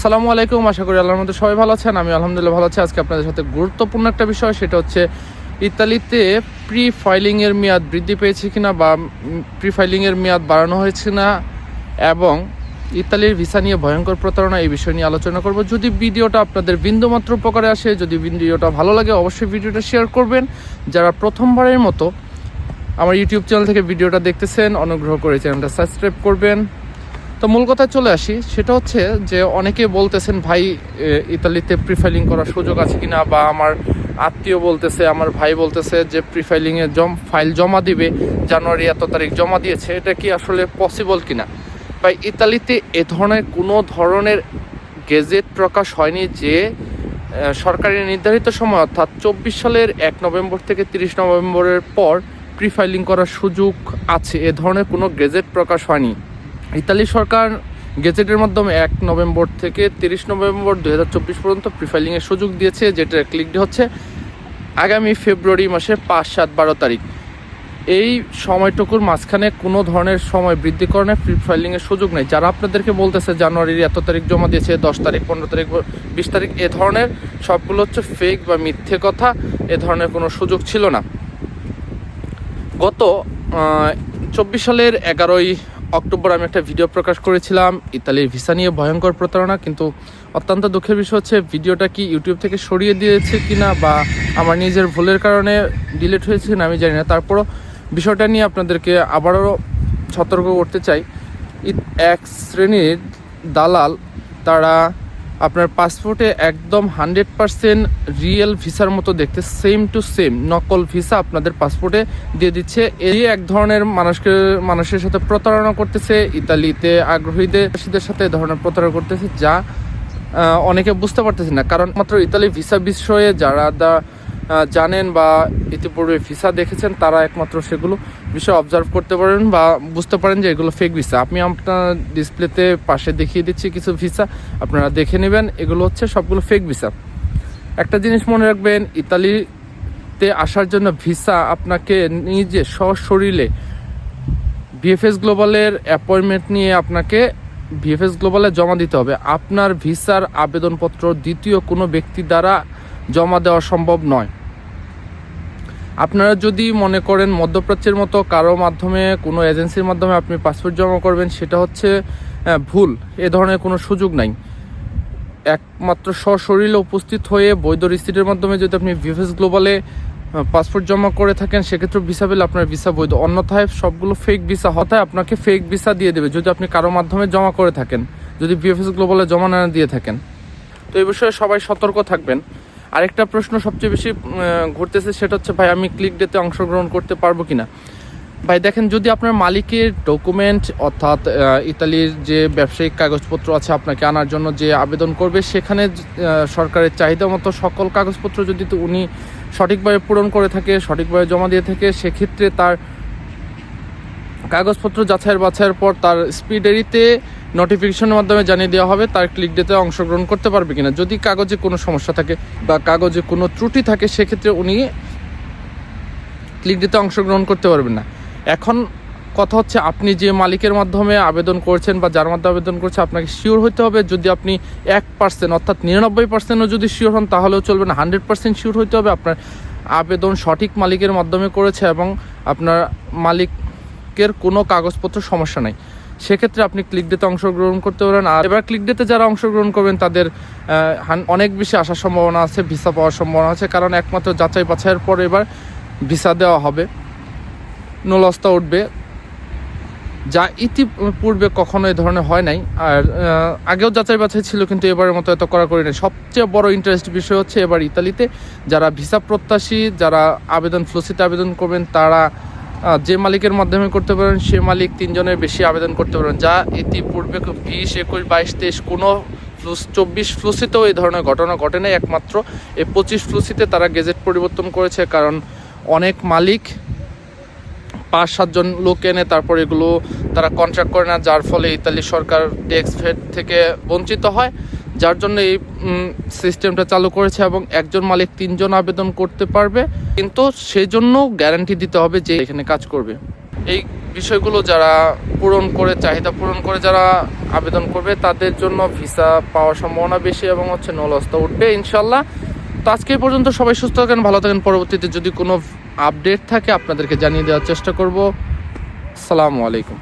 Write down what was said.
আসসালামু আলাইকুম, আশা করি আল্লাহর মধ্যে সবাই ভালো আছেন। আমি আলহামদুলিল্লাহ ভালো আছি। আজকে আপনাদের সাথে গুরুত্বপূর্ণ একটা বিষয়, সেটা হচ্ছে ইতালিতে প্রি ফাইলিংয়ের মেয়াদ বৃদ্ধি পেয়েছে কিনা বা প্রি ফাইলিংয়ের মেয়াদ বাড়ানো হয়েছে না এবং ইতালির ভিসা নিয়ে ভয়ঙ্কর প্রতারণা, এই বিষয় নিয়ে আলোচনা করব। যদি ভিডিওটা আপনাদের বিন্দুমাত্র উপকারে আসে, যদি ভিডিওটা ভালো লাগে, অবশ্যই ভিডিওটা শেয়ার করবেন। যারা প্রথমবারের মতো আমার ইউটিউব চ্যানেল থেকে ভিডিওটা দেখতেছেন, অনুগ্রহ করে চ্যানেলটা সাবস্ক্রাইব করবেন। তো মূল কথায় চলে আসি সেটা হচ্ছে যে অনেকে বলতেছেন ভাই ইতালিতে প্রিফাইলিং করার সুযোগ আছে কিনা? বা আমার আত্মীয় বলতেছে আমার ভাই বলতেছে যে প্রিফাইলিংয়ে জম ফাইল জমা দিবে জানুয়ারি এত তারিখ জমা দিয়েছে এটা কি আসলে পসিবল কিনা? বা ইতালিতে এ ধরনের কোনো ধরনের গেজেট প্রকাশ হয়নি যে আহ, সরকারের নির্ধারিত সময় অর্থাৎ চব্বিশ সালের এক নভেম্বর থেকে তিরিশ নভেম্বরের পর প্রিফাইলিং করার সুযোগ আছে এ ধরনের কোনো গেজেট প্রকাশ হয়নি। ইতালি সরকার গেজেটের মাধ্যমে এক নভেম্বর থেকে তিরিশ নভেম্বর দু হাজার চব্বিশ পর্যন্ত প্রিফাইলিংয়ের সুযোগ দিয়েছে, যেটা ক্লিক হচ্ছে আগামী ফেব্রুয়ারি মাসের পাঁচ সাত বারো তারিখ। এই সময়টুকুর মাঝখানে কোনো ধরনের সময় বৃদ্ধিকরণে প্রি ফাইলিংয়ের সুযোগ নেই। যারা আপনাদেরকে বলতেছে জানুয়ারির এত তারিখ জমা দিয়েছে, দশ তারিখ, পনেরো তারিখ, বিশ তারিখ, এ ধরনের সবগুলো হচ্ছে ফেক বা মিথ্যে কথা, এ ধরনের কোনো সুযোগ ছিল না। গত চব্বিশ সালের এগারোই অক্টোবর আমি একটা ভিডিও প্রকাশ করেছিলাম, ইতালির ভিসা নিয়ে ভয়ঙ্কর প্রতারণা, কিন্তু অত্যন্ত দুঃখের বিষয় হচ্ছে, ভিডিওটা কি ইউটিউব থেকে সরিয়ে দিয়েছে কি না বা আমার নিজের ভুলের কারণে ডিলিট হয়েছে না আমি জানি না। তারপরও বিষয়টা নিয়ে আপনাদেরকে আবারও সতর্ক করতে চাই। এক শ্রেণির দালাল, তারা আপনার পাসপোর্টে একদম হান্ড্রেড পারসেন্ট রিয়েল ভিসার মতো দেখতে সেম টু সেম নকল ভিসা আপনাদের পাসপোর্টে দিয়ে দিচ্ছে। এই এক ধরনের মানুষকে, মানুষের সাথে প্রতারণা করতেছে, ইতালিতে আগ্রহীদের সাথে এ ধরনের প্রতারণা করতেছে, যা অনেকে বুঝতে পারতেছে না। কারণ মাত্র ইতালি ভিসা বিষয়ে যারা দা জানেন বা ইতিপূর্বে ভিসা দেখেছেন, তারা একমাত্র সেগুলো বিষয় অবজার্ভ করতে পারেন বা বুঝতে পারেন যে এগুলো ফেক ভিসা আমি আপনার ডিসপ্লেতে পাশে দেখিয়ে দিচ্ছি কিছু ভিসা আপনারা দেখে নেবেন, এগুলো হচ্ছে সবগুলো ফেক ভিসা একটা জিনিস মনে রাখবেন, ইতালিতে আসার জন্য ভিসা আপনাকে নিজে সশরীরে ভিএফএস গ্লোবালের অ্যাপয়েন্টমেন্ট নিয়ে আপনাকে ভিএফএস গ্লোবালে জমা দিতে হবে। আপনার ভিসার আবেদনপত্র দ্বিতীয় কোনো ব্যক্তি দ্বারা জমা দেওয়া সম্ভব নয়। আপনারা যদি মনে করেন মধ্যপ্রাচ্যের মতো কারও মাধ্যমে, কোনো এজেন্সির মাধ্যমে আপনি পাসপোর্ট জমা করবেন, সেটা হচ্ছে ভুল। এ ধরনের কোনো সুযোগ নাই। একমাত্র সশরীরে উপস্থিত হয়ে বৈধ রিসিটের মাধ্যমে যদি আপনি ভিএফএস গ্লোবালে পাসপোর্ট জমা করে থাকেন, সেক্ষেত্রে ভিসা পেলে আপনার ভিসা বৈধ। অন্যথায় সবগুলো ফেক ভিসা হতায় আপনাকে ফেক ভিসা দিয়ে দেবে যদি আপনি কারও মাধ্যমে জমা করে থাকেন, যদি ভিএফএস গ্লোবালে জমা না দিয়ে থাকেন। তো এই বিষয়ে সবাই সতর্ক থাকবেন। আরেকটা প্রশ্ন সবচেয়ে বেশি ঘুরতেছে, সেটা হচ্ছে, ভাই, আমি ক্লিক ডেতে অংশগ্রহণ করতে পারব কিনা? ভাই, দেখেন, যদি আপনার মালিকের ডকুমেন্ট অর্থাৎ ইতালির যে ব্যবসায়িক কাগজপত্র আছে আপনাকে আনার জন্য যে আবেদন করবে, সেখানে সরকারের চাহিদা মতো সকল কাগজপত্র যদি উনি সঠিকভাবে পূরণ করে থাকে, সঠিকভাবে জমা দিয়ে থাকে, সেক্ষেত্রে তার কাগজপত্র যাচাইয়ের বাছাইয়ের পর তার স্পিডেরিতে নোটিফিকেশনের মাধ্যমে জানিয়ে দেওয়া হবে তার ক্লিক ডেতে অংশগ্রহণ করতে পারবে কিনা। যদি কাগজে কোনো সমস্যা থাকে বা কাগজে কোনো ত্রুটি থাকে, সেক্ষেত্রে উনি ক্লিক ডেতে অংশগ্রহণ করতে পারবেন না। এখন কথা হচ্ছে, আপনি যে মালিকের মাধ্যমে আবেদন করছেন বা যার মাধ্যমে আবেদন করছে আপনাকে শিওর হতে হবে। যদি আপনি এক পার্সেন্ট অর্থাৎ নিরানব্বই পার্সেন্টও যদি শিওর হন, তাহলেও চলবে না। হান্ড্রেড পার্সেন্ট শিওর হতে হবে আপনার আবেদন সঠিক মালিকের মাধ্যমে করেছে এবং আপনার মালিকের কোনো কাগজপত্র সমস্যা নাই। সেক্ষেত্রে আপনি ক্লিক ডেতে অংশগ্রহণ করতে পারেন। আর এবার ক্লিক ডেতে যারা অংশগ্রহণ করবেন, তাদের অনেক বেশি আসার সম্ভাবনা আছে ভিসা পাওয়ার সম্ভাবনা আছে, কারণ একমাত্র যাচাই বাছাইয়ের পর এবার ভিসা দেওয়া হবে। নোলস্তা উঠবে। যা ইতিপূর্বে কখনো এই ধরনের হয় নাই। আর আগেও যাচাই বাছাই ছিল, কিন্তু এবারের মতো এত করা করি নাই। সবচেয়ে বড় ইন্টারেস্ট বিষয় হচ্ছে, এবার ইতালিতে যারা ভিসা প্রত্যাশী, যারা আবেদন ফ্লুসিতে আবেদন করবেন, তারা যে মালিকের মাধ্যমে করতে পারেন, সে মালিক তিনজনের বেশি আবেদন করতে পারেন। যা ইতিপূর্বে বিশ, একুশ, বাইশ, তেইশ, কোনো ফ্লুস, চব্বিশ ফ্লুসিতেও এই ধরনের ঘটনা ঘটে নাই। একমাত্র এই পঁচিশ ফ্লুসিতে তারা গেজেট পরিবর্তন করেছে, কারণ অনেক মালিক পাঁচ সাতজন লোক এনে তারপর এগুলো তারা কন্ট্রাক্ট করে না, যার ফলে ইতালি সরকার ট্যাক্স ফেড থেকে বঞ্চিত হয়। যার জন্য এই সিস্টেমটা চালু করেছে এবং একজন মালিক তিনজন আবেদন করতে পারবে। কিন্তু সেই জন্য গ্যারান্টি দিতে হবে যে এখানে কাজ করবে। এই বিষয়গুলো যারা পূরণ করে, চাহিদা পূরণ করে যারা আবেদন করবে, তাদের জন্য ভিসা পাওয়ার সম্ভাবনা বেশি এবং হচ্ছে নলস্তা উঠবে ইনশাল্লাহ তো আজকে পর্যন্ত সবাই সুস্থ থাকেন, ভালো থাকেন। পরবর্তীতে যদি কোনো আপডেট থাকে, আপনাদেরকে জানিয়ে দেওয়ার চেষ্টা করব। আসসালামু আলাইকুম।